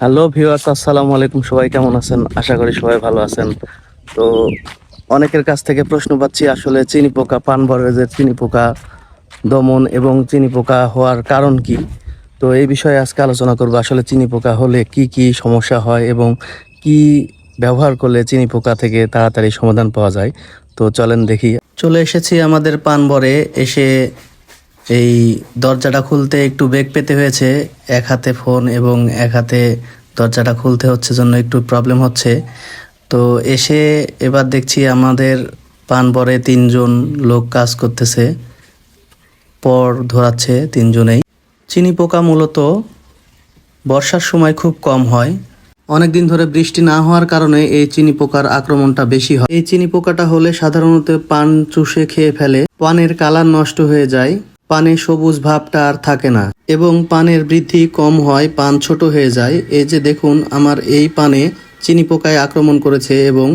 Hello viewers আসসালামু আলাইকুম। সবাই কেমন আছেন? আশা করি সবাই ভালো আছেন। তো অনেকের কাছ থেকে প্রশ্ন পাচ্ছি, আসলে চিনি পোকা, পান বরেজের চিনি পোকা, দমন এবং চিনি পোকা হওয়ার কারণ কি? তো এই বিষয়ে আজকে আলোচনা করব, আসলে চিনি পোকা হলে কি কি সমস্যা হয় এবং কি ব্যবহার করলে চিনি পোকা থেকে তাড়াতাড়ি সমাধান পাওয়া যায়। তো চলেন দেখি। চলে এসেছি আমাদের পানবরে এসে এই দরজাটা খুলতে একটু বেগ পেতে হয়েছে। এক হাতে ফোন এবং এক হাতে দরজাটা খুলতে হচ্ছে জন্য একটু প্রবলেম হচ্ছে। তো এসে এবার দেখছি আমাদের পান পানবরে তিনজন লোক কাজ করতেছে। পর ধরাচ্ছে তিনজনেই। চিনি পোকা মূলত বর্ষার সময় খুব কম হয়। অনেক দিন ধরে বৃষ্টি না হওয়ার কারণে এই চিনি পোকার আক্রমণটা বেশি হয়। এই চিনি পোকাটা হলে সাধারণত পান চুষে খেয়ে ফেলে। পানের কালার নষ্ট হয়ে যায়। পানে সবুজ ভাবটা আর থাকে না এবং পানের বৃদ্ধি কম হয়, পান ছোট হয়ে যায়। এই যে দেখুন, আমার এই পানে চিনি পোকায় আক্রমণ করেছে এবং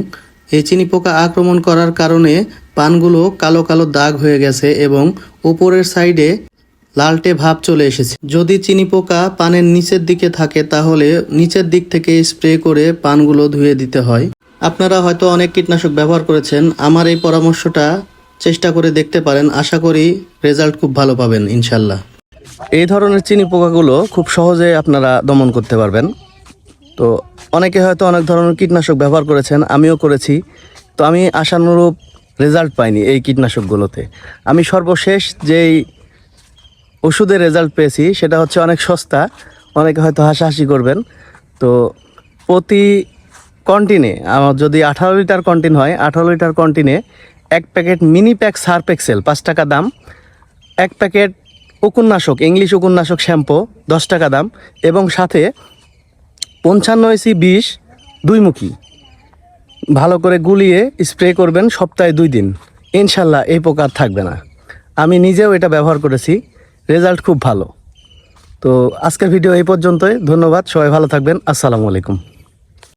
এই চিনি পোকা আক্রমণ করার কারণে পানগুলো কালো কালো দাগ হয়ে গেছে এবং উপরের সাইডে লালটে ভাব চলে এসেছে। যদি চিনি পোকা পানের নিচের দিকে থাকে, তাহলে নিচের দিক থেকে স্প্রে করে পানগুলো ধুয়ে দিতে হয়। আপনারা হয়তো অনেক কীটনাশক ব্যবহার করেছেন। আমার এই পরামর্শটা চেষ্টা করে দেখতে পারেন। আশা করি রেজাল্ট খুব ভালো পাবেন, ইনশাল্লাহ। এই ধরনের চিনি পোকাগুলো খুব সহজে আপনারা দমন করতে পারবেন। তো অনেকে হয়তো অনেক ধরনের কীটনাশক ব্যবহার করেছেন, আমিও করেছি। তো আমি আশানুরূপ রেজাল্ট পাইনি এই কীটনাশকগুলোতে। আমি সর্বশেষ যেই ওষুধের রেজাল্ট পেয়েছি, সেটা হচ্ছে অনেক সস্তা। অনেকে হয়তো হাসাহাসি করবেন। তো প্রতি কন্টিনে, আমার যদি আঠারো লিটার কন্টিন হয়, আঠারো লিটার কন্টিনে এক packet mini pack Surf Excel, পাঁচ টাকা দাম। এক প্যাকেট উকুন্নাশক ইংলিশ উকুন্নাশক শ্যাম্পু, দশ টাকা দাম। এবং সাথে পঞ্চান্ন এসি বিষ দুইমুখী। ভালো করে গুলিয়ে স্প্রে করবেন সপ্তাহে দুই দিন। ইনশাল্লাহ এই প্রকার থাকবে না। আমি নিজেও এটা ব্যবহার করেছি। রেজাল্ট খুব ভালো। তো আজকের ভিডিও এই পর্যন্তই। ধন্যবাদ। সবাই ভালো থাকবেন। আসসালামু আলাইকুম।